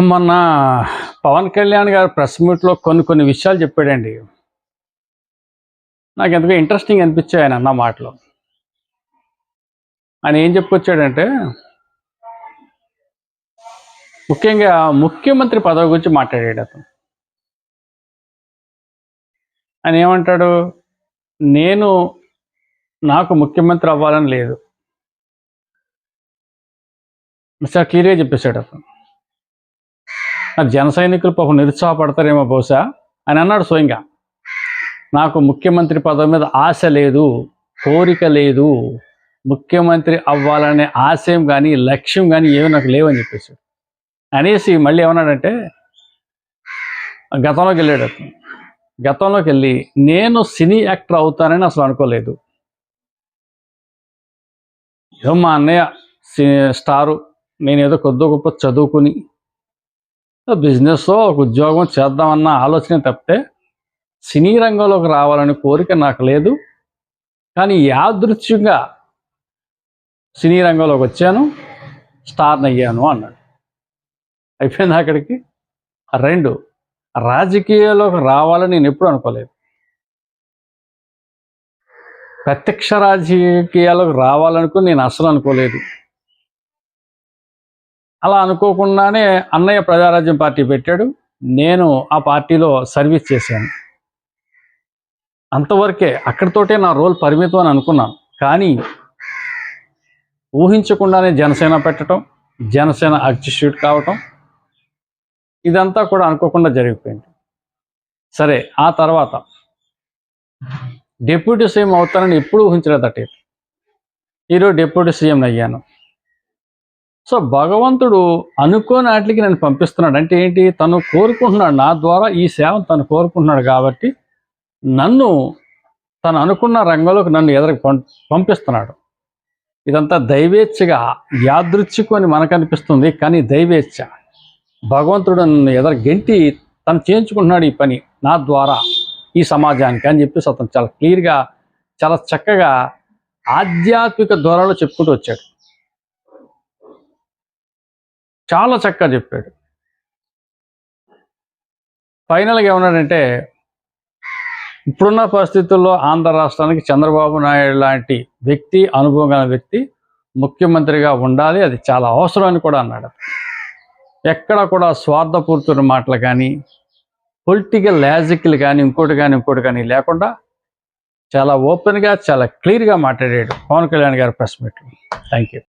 మొన్న పవన్ కళ్యాణ్ గారు ప్రెస్ మీట్లో కొన్ని కొన్ని విషయాలు చెప్పాడండి. నాకు ఎంతగా ఇంట్రెస్టింగ్ అనిపించాయి ఆయన అన్న మాటలు. ఆయన ఏం చెప్పుకొచ్చాడంటే ముఖ్యంగా ముఖ్యమంత్రి పదవి గురించి మాట్లాడాడు అతను. ఆయన ఏమంటాడు నేను నాకు ముఖ్యమంత్రి అవ్వాలని లేదు. మిస్టర్ క్లియర్గా చెప్పేశాడు అతను. జన సైనికులు పాపం నిరుత్సాహపడతారేమో బహుశా అని అన్నాడు స్వయంగా. నాకు ముఖ్యమంత్రి పదవి మీద ఆశ లేదు కోరిక లేదు. ముఖ్యమంత్రి అవ్వాలనే ఆశయం కానీ లక్ష్యం కానీ ఏమి నాకు లేవని చెప్పేసి. అనేసి మళ్ళీ ఏమన్నాడంటే గతంలోకి వెళ్ళాడు అతను. గతంలోకి వెళ్ళి నేను సినీ యాక్టర్ అవుతానని అసలు అనుకోలేదు. ఏదో మా అన్నయ్య సి- స్టారు నేను ఏదో కొద్ది గొప్ప చదువుకుని బిజినెస్ ఒక ఉద్యోగం చేద్దామన్న ఆలోచన తప్పితే సినీ రంగంలోకి రావాలనే కోరిక నాకు లేదు. కానీ యాదృచ్ఛ్యంగా సినీ రంగంలోకి వచ్చాను స్టార్ని అయ్యాను అన్నాడు. అయిపోయింది అక్కడికి? రెండు రాజకీయాల్లోకి రావాలని నేను ఎప్పుడు అనుకోలేదు. ప్రత్యక్ష రాజకీయాలకు రావాలనుకుని నేను అసలు అనుకోలేదు. అలా అనుకోకుండానే అన్నయ్య ప్రజారాజ్యం పార్టీ పెట్టాడు. నేను ఆ పార్టీలో సర్వీస్ చేశాను. అంతవరకే అక్కడితోటే నా రోల్ పరిమితం అని అనుకున్నాను. కానీ ఊహించకుండానే జనసేన పెట్టడం జనసేన అడ్జిస్ట్యూట్ కావటం ఇదంతా కూడా అనుకోకుండా జరిగిపోయింది. సరే ఆ తర్వాత డిప్యూటీ సీఎం అవుతానని ఎప్పుడు ఊహించలేదట. ఈరోజు డిప్యూటీ సీఎం అయ్యాను. సో భగవంతుడు అనుకోని వాటికి నన్ను పంపిస్తున్నాడు. అంటే ఏంటి? తను కోరుకుంటున్నాడు. నా ద్వారా ఈ సేవను తను కోరుకుంటున్నాడు కాబట్టి నన్ను తను అనుకున్న రంగంలోకి నన్ను ఎదురు పంపిస్తున్నాడు. ఇదంతా దైవేచ్ఛగా యాదృచ్ఛికొని మనకు అనిపిస్తుంది కానీ దైవేచ్ఛ. భగవంతుడు నన్ను ఎదురు గెంటి తను చేయించుకుంటున్నాడు ఈ పని నా ద్వారా ఈ సమాజానికి అని చెప్పేసి అతను చాలా క్లియర్గా చాలా చక్కగా ఆధ్యాత్మిక ధోరణిలో చెప్పుకుంటూ వచ్చాడు. చాలా చక్కగా చెప్పాడు. ఫైనల్గా ఏమన్నాడంటే ఇప్పుడున్న పరిస్థితుల్లో ఆంధ్ర రాష్ట్రానికి చంద్రబాబు నాయుడు లాంటి వ్యక్తి అనుభవం గల వ్యక్తి ముఖ్యమంత్రిగా ఉండాలి. అది చాలా అవసరం అని కూడా అన్నాడు. ఎక్కడ కూడా స్వార్థపూర్తున్న మాటలు కానీ పొలిటికల్ లాజిక్లు కానీ ఇంకోటి కానీ ఇంకోటి కానీ లేకుండా చాలా ఓపెన్గా చాలా క్లియర్గా మాట్లాడాడు పవన్ కళ్యాణ్ గారి ప్రెస్ మీట్లో. Thank you